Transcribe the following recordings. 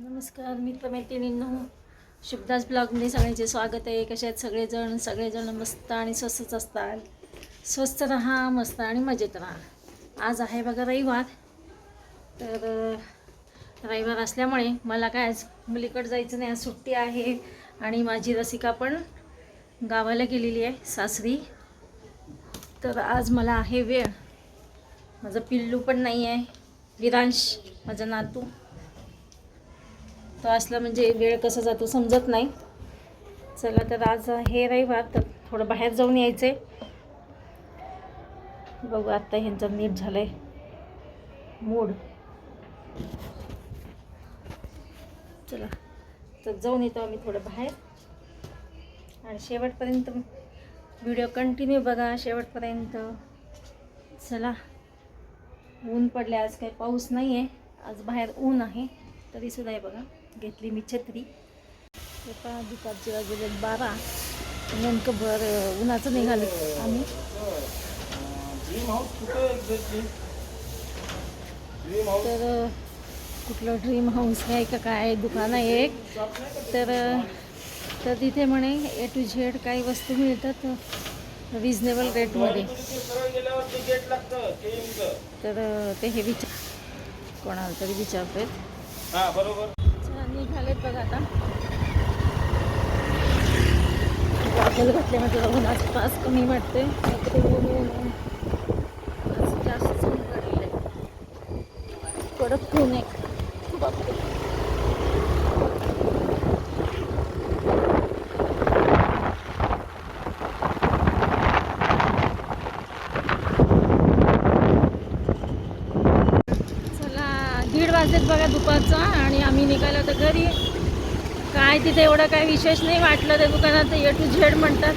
नमस्कार मित्रमैत्रिणींनो. शुभदास ब्लॉगमध्ये सगळ्यांचे स्वागत आहे. कसे आहेत सगळेजण? सगळेजण मस्त आणि स्वस्तच असतात. स्वस्त राहा मस्त आणि मजेत राहा. आज आहे बघा रविवार. तर रविवार असल्यामुळे मला काय आज मुलीकडे जायचं नाही. आज सुट्टी आहे आणि माझी रसिका पण गावाला गेलेली आहे सासरी. तर आज मला आहे वेळ. माझं पिल्लू पण नाही आहे विरांश माझा नातू. तो असला म्हणजे वेळ कसा जातो समजत नाही. चला तर आज हे रविवार तर थोडं बाहेर जाऊन यायचं आहे बघू आत्ता ह्यांचं नीट झालं आहे मूड. चला तर जाऊन येतो आम्ही थोडं बाहेर. आणि शेवटपर्यंत व्हिडिओ कंटिन्यू बघा शेवटपर्यंत. चला ऊन पडले आज काही पाऊस नाही आहे आज बाहेर ऊन आहे तरीसुद्धा आहे बघा. घेतली मी छत्री. हे पहा दुपारची वाजले बारा नेमकं भर उन्हाचं निघालं आम्ही. तर कुठलं ड्रीम हाऊस आहे का काय दुकान आहे एक. तर तर तिथे म्हणे ए टू झेड काही वस्तू मिळतात रिजनेबल रेटमध्ये तर ते हे विचार कोणाला तरी विचारतोय. बरोबर. निघालेत बघा आता. बाजूला घातले म्हणजे बघून आज कमी वाटते जास्त ऊन ऊन ऊन. कडक बापरे चला दीड वाजलेत बघा दुपारचा आणि आम्ही निघालो तर घरी. काय तिथे एवढं काय विशेष नाही वाटलं त्या दुकानात ए टू झेड म्हणतात.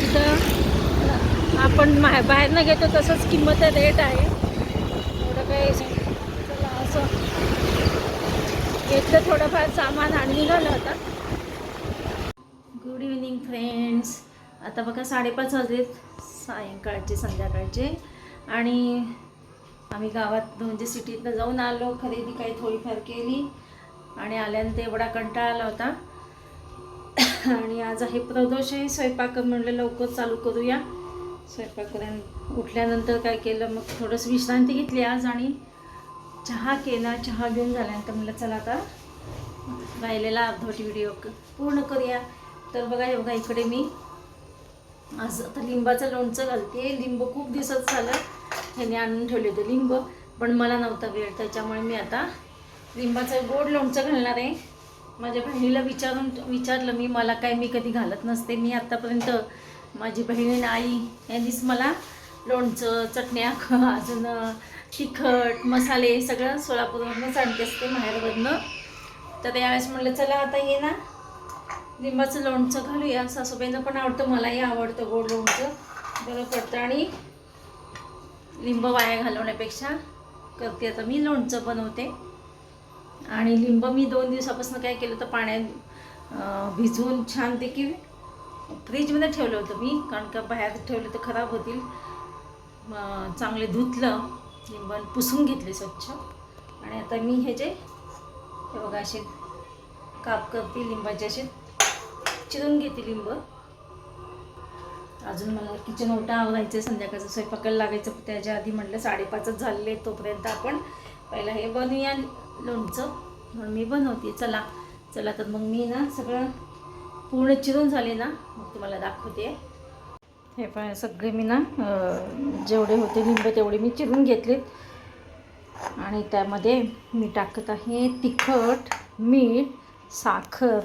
तिथं आपण मा बाहेरनं घेतो तसंच किंमत रेट आहे. एवढं काही चला असं. घेतलं थोडंफार सामान आणि निघालं होतं गुड इव्हिनिंग फ्रेंड्स आता बघा साडेपाच वाजलेत सायंकाळचे संध्याकाळचे. आणि आम्ही गावात म्हणजे सिटीतनं जाऊन आलो खरेदी काही थोडीफार केली आणि आल्यानंतर एवढा कंटाळा आला होता. आणि आज आहे प्रदोष आहे स्वयंपाक म्हणलं लवकर चालू करूया. स्वयंपाक उठल्यानंतर काय केलं मग थोडंसं विश्रांती घेतली आज आणि चहा केला. चहा घेऊन झाल्यानंतर म्हणलं चला आता राहिलेला अर्धवट व्हिडिओ पूर्ण करूया. तर बघा हे बघा इकडे मी. आज आता लिंबाचं लोणचं घालते लिंब खूप दिवसात झालं. ह्याने आणून ठेवले होते लिंब पण मला नव्हता वेळ त्याच्यामुळे मी आता लिंबाचं गोड लोणचं घालणार आहे. माझ्या बहिणीला विचारून विचारलं मी मला काय मी कधी घालत नसते. मी आत्तापर्यंत माझी बहीण आई यांनीच मला लोणचं चटण्या अजून तिखट मसाले सगळं सोलापूरवरनंच आणते असते माहेरवरनं तर यावेळेस म्हणलं चला आता ये ना. लिंबाचं लोणचं घालूया. सासूबाईंना पण आवडतं मलाही आवडतं गोड लोणचं. बरं पडतं. आणि लिंब वाया घालवण्यापेक्षा करते. आता मी लोणचं बनवते. आणि लिंब मी दोन दिवसापासून काय केलं तर पाण्यात भिजवून छान देखील फ्रीजमध्ये ठेवलं होतं मी कारण का बाहेर ठेवलं तर खराब होतील. चांगले धुतलं लिंब आणि पुसून घेतले स्वच्छ. आणि आता मी हे जे हे बघा असे काप करते लिंबाचे असे चिरून घेते लिंब. अजून मला किचन ओटा आवरायचं आहे संध्याकाळचं स्वयंपाकाला लागायचं. त्याच्या आधी म्हटलं साडेपाचच झालेले तोपर्यंत आपण पहिला हे बनवूया लोणचं. म्हणून मी बनवते. चला चला तर मग मी ना सगळं पूर्ण चिरून झाले ना मग तुम्हाला दाखवते. हे पण सगळे मी ना जेवढे होते लिंब तेवढे मी चिरून घेतलेत. आणि त्यामध्ये मी टाकत आहे तिखट मीठ साखर.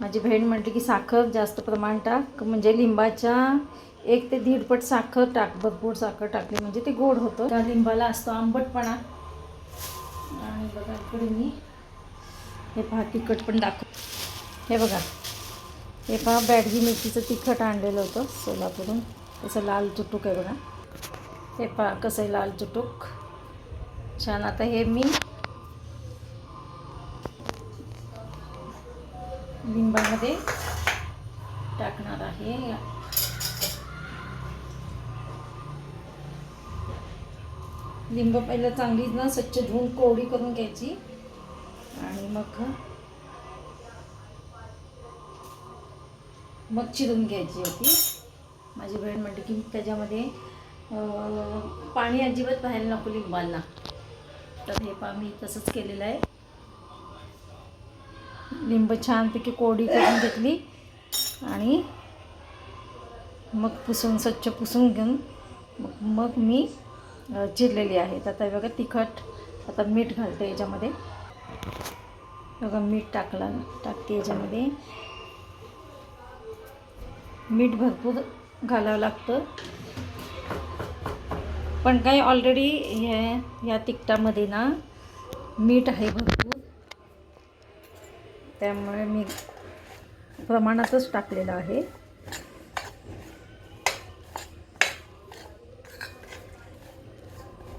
माझी बहीण म्हटली की साखर जास्त प्रमाण टाक म्हणजे लिंबाच्या एक ते दीडपट साखर टाक भरपूर साखर टाकली. म्हणजे ते गोड होतं. त्या लिंबाला असतो आंबटपणा. आणि बघा इकडे मी हे पहा तिखट पण दाखव. हे बघा. हे पहा बॅडगी मिरचीचं तिखट आणलेलं होतं सोलापूरून तसं लाल चुटूक आहे बघा. हे पहा कसं आहे लाल चुटूक. छान. आता हे मी लिंबामध्ये टाकणार आहे. लिंब पहिलं चांगली ना स्वच्छ धुवून कोरडी करून घ्यायची. आणि मग मग चिरून घ्यायची होती माझी बहीण म्हणते की त्याच्यामध्ये पाणी अजिबात बाहेर नको लिंबांना तर हे पा मी तसंच केलेलं आहे. लिंब छानपैकी कोडी करून घेतली. आणि मग पुसून स्वच्छ पुसून घेऊन मग मग मी चिरलेली आहेत आता बघा तिखट आता मीठ घालते याच्यामध्ये. बघा मीठ टाकला टाकते याच्यामध्ये. मीठ भरपूर घालावं लागतं. पण काही ऑलरेडी ह्या या तिखटामध्ये ना मीठ आहे भरपूर. त्यामुळे मी प्रमाणातच टाकलेलं आहे.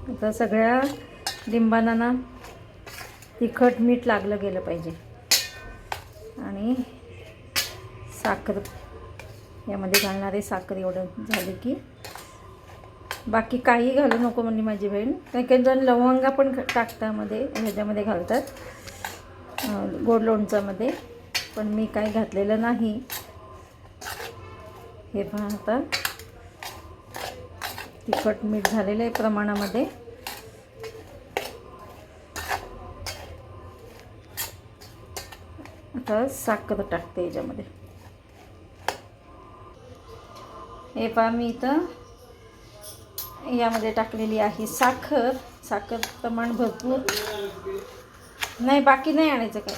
आता सगळ्या लिंबांना तिखट मीठ लागलं गेलं पाहिजे. आणि साखर यामध्ये घालणारे साखर एवढं झाले की बाकी काही घालू नको म्हणजे माझी बहीण. काही काही जण लवंगा पण टाकतामध्ये टाकतात मध्ये ह्याच्यामध्ये घालतात. गोड लोणचामध्ये पण मी काही घातलेलं नाही. हे पहा आता. तिखट मीठ झालेलं आहे प्रमाणामध्ये. आता साखर टाकते याच्यामध्ये. हे पहा मी इथं यामध्ये टाकलेली आहे साखर. साखर प्रमाण भरपूर. नाही बाकी नाही आणायचं काय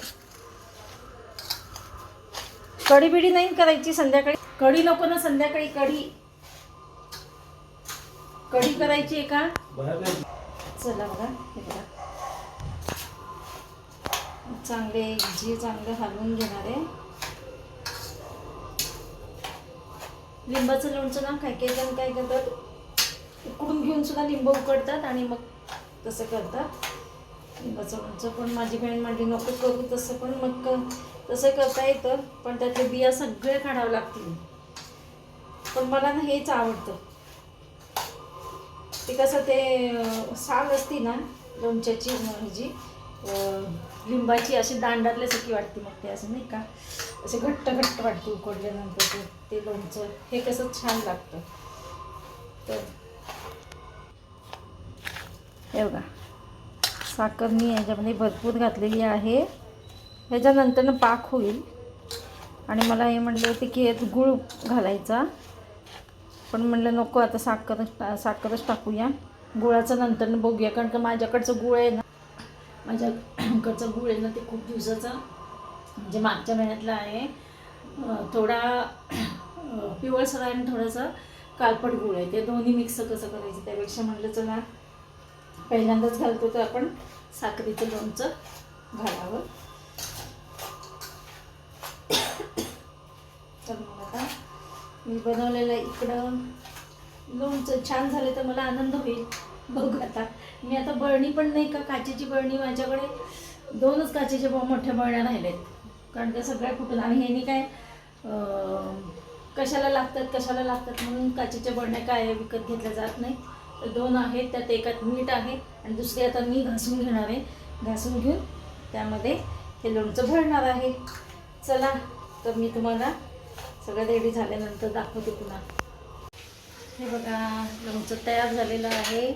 कढी बिडी नाही करायची संध्याकाळी. कढी नको ना संध्याकाळी कढी. कढी करायची आहे का? चला बघा हे बघा. चांगले जे चांगलं हलवून घेणार आहे. लिंबाचं लोणचं ना काय काही जण काय करतात उकडून घेऊन सुद्धा लिंब उकडतात आणि मग तसं करतात. लिंबाचं लोणचं पण माझी बहीण म्हणली नको करू. तसं पण मग तसं करता येतं पण त्यातले बिया सगळे काढावं लागतील. पण मला ना हेच आवडतं. ते कसं ते साल असती ना लोणच्याची ह्याची लिंबाची अशी दांडातल्यासारखी वाटते मग ते असं नाही का असे घट्ट घट्ट वाटते उकडल्यानंतर ते ते लोणचं हे कसं छान लागतं. तर हे बघा. साखर मी याच्यामध्ये भरपूर घातलेली आहे. ह्याच्यानंतरनं पाक होईल. आणि मला हे म्हटलं होते की यात गूळ घालायचा. पण म्हणलं नको आता साखर साखरच टाकूया. गुळाचं नंतरनं बघूया कारण का माझ्याकडचं गुळ आहे ना माझ्याकडचं गुळ आहे ना ते खूप दिवसाचा म्हणजे मागच्या महिन्यातला आहे. थोडा पिवळसर आहे आणि थोडासा कालपट गुळ आहे. ते दोन्ही मिक्स कसं करायचं त्यापेक्षा म्हटलं चला पहिल्यांदाच घालतो तर आपण साखरेचं लोणचं घालावं. तर मग आता मी बनवलेलं इकडं लोणचं छान झालं तर मला आनंद होईल. बघू आता. मी आता बरणी पण नाही का? काचेची बरणी माझ्याकडे दोनच काचेच्या मोठ्या बरण्या राहिल्यात कारण त्या सगळ्या फुटून आणि ह्यानी काय कशाला लागतात कशाला लागतात? म्हणून काचेच्या बरण्या काय विकत घेतल्या जात नाही दोन आहेत त्यात एकात मीठ आहे आणि दुसरी आता मी घासून घेणार आहे. घासून घेऊन त्यामध्ये हे लोणचं भरणार आहे. चला तर मी तुम्हाला सगळं रेडी झाल्यानंतर दाखवते पुन्हा. हे बघा लोणचं तयार झालेलं आहे.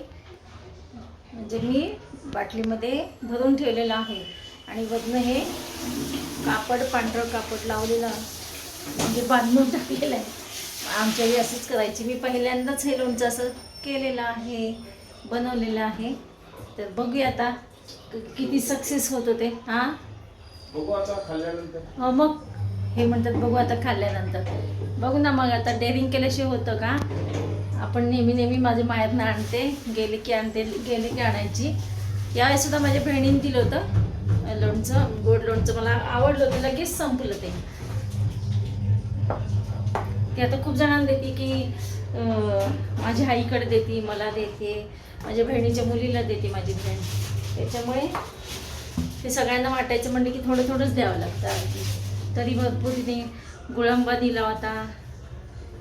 म्हणजे मी बाटलीमध्ये भरून ठेवलेलं आहे. आणि वजन हे कापड पांढरं कापड लावलेलं म्हणजे बांधून टाकलेलं आहे. आमच्याही असंच करायची. मी पहिल्यांदाच हे लोणचं असं केलेलं आहे बनवलेलं आहे. तर बघूया आता किती सक्सेस होतं ते हां? बघू आता खाल्ल्यानंतर. हो मग? हे म्हणतात बघू आता खाल्ल्यानंतर. बघू ना मग आता डेअरिंग केल्याशिवाय होतं का? आपण नेहमी नेहमी माझ्या मायातनं आणते गेले की आणते गेले की आणायची. यावेळेस सुद्धा माझ्या बहिणीने दिलं होतं लोणचं गोड लोणचं. मला आवडलं होतं लगेच संपलं ते. ते आता खूप जणांना देते की माझ्या आईकडे देते मला देते माझ्या बहिणीच्या मुलीला देते माझी बहीण. त्याच्यामुळे ते सगळ्यांना वाटायचं म्हणलं की थोडं थोडंच द्यावं लागतं अगदी. तरी भरपूर तिने गुळंबा दिला होता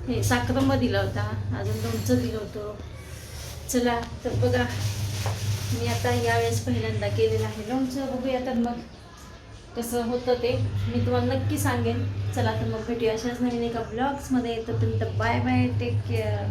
हे साखरंबा दिला होता अजून लोणचं दिलं होतं. चला तर बघा मी आता यावेळेस पहिल्यांदा केलेलं आहे लोणचं. बघूया तर मग. कसं होतं ते मी तुम्हाला नक्की सांगेन. चला तर मग भेटूया अशाच नवीन एका ब्लॉग्समध्ये तोपर्यंत बाय बाय टेक केअर